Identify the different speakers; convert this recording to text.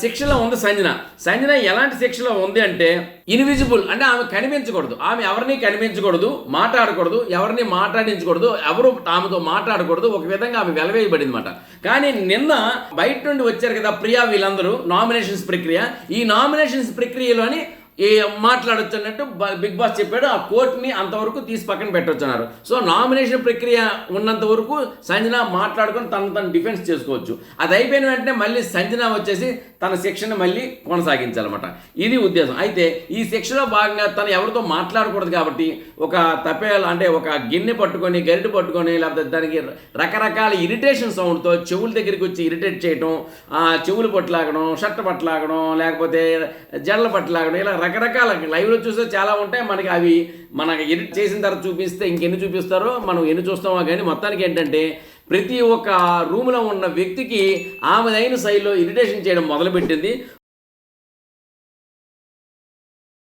Speaker 1: శిక్షలో ఉంది సంజన. సంజన ఎలాంటి శిక్షలో ఉంది అంటే ఇన్విజిబుల్ అంటే ఆమె కనిపించకూడదు. ఆమె ఎవరిని కనిపించకూడదు మాట్లాడకూడదు ఎవరిని మాట్లాడించకూడదు ఎవరు ఆమెతో మాట్లాడకూడదు ఒక విధంగా ఆమె వెలవేయబడింది అనమాట కానీ నిన్న బయట నుండి వచ్చారు కదా ప్రియా వీళ్ళందరూ నామినేషన్స్ ప్రక్రియ. ఈ నామినేషన్స్ ప్రక్రియలోని ఈ మాట్లాడొచ్చు బిగ్ బాస్ చెప్పాడు. ఆ కోర్టుని అంతవరకు తీసి పక్కన పెట్టొచ్చు అన్నారు సో నామినేషన్ ప్రక్రియ ఉన్నంత వరకు సంజన మాట్లాడుకొని తను తను డిఫెన్స్ చేసుకోవచ్చు. అది అయిపోయిన వెంటనే మళ్ళీ సంజన వచ్చేసి తన శిక్షణ మళ్ళీ కొనసాగించాలన్నమాట. ఇది ఉద్దేశం. అయితే ఈ శిక్షలో భాగంగా తను ఎవరితో మాట్లాడకూడదు కాబట్టి ఒక తపేల అంటే ఒక గిన్నె పట్టుకొని గరిటె పట్టుకొని లేకపోతే దానికి రకరకాల ఇరిటేషన్ సౌండ్తో చెవుల దగ్గరికి వచ్చి ఇరిటేట్ చేయటం చెవులు పట్టులాగడం షర్ట్ పట్టులాగడం లేకపోతే జడల పట్టులాగడం ఇలా రకరకాల లైవ్లో చూస్తే చాలా ఉంటాయి. మనకి అవి మనకి ఎడిట్ చేసిన తర్వాత చూపిస్తే ఇంకెన్ని చూపిస్తారో మనం ఎన్ని చూస్తామో కానీ మొత్తానికి ఏంటంటే ప్రతి ఒక్క రూమ్లో ఉన్న వ్యక్తికి ఆమెదైన శైలిలో ఇరిటేషన్ చేయడం మొదలుపెట్టింది.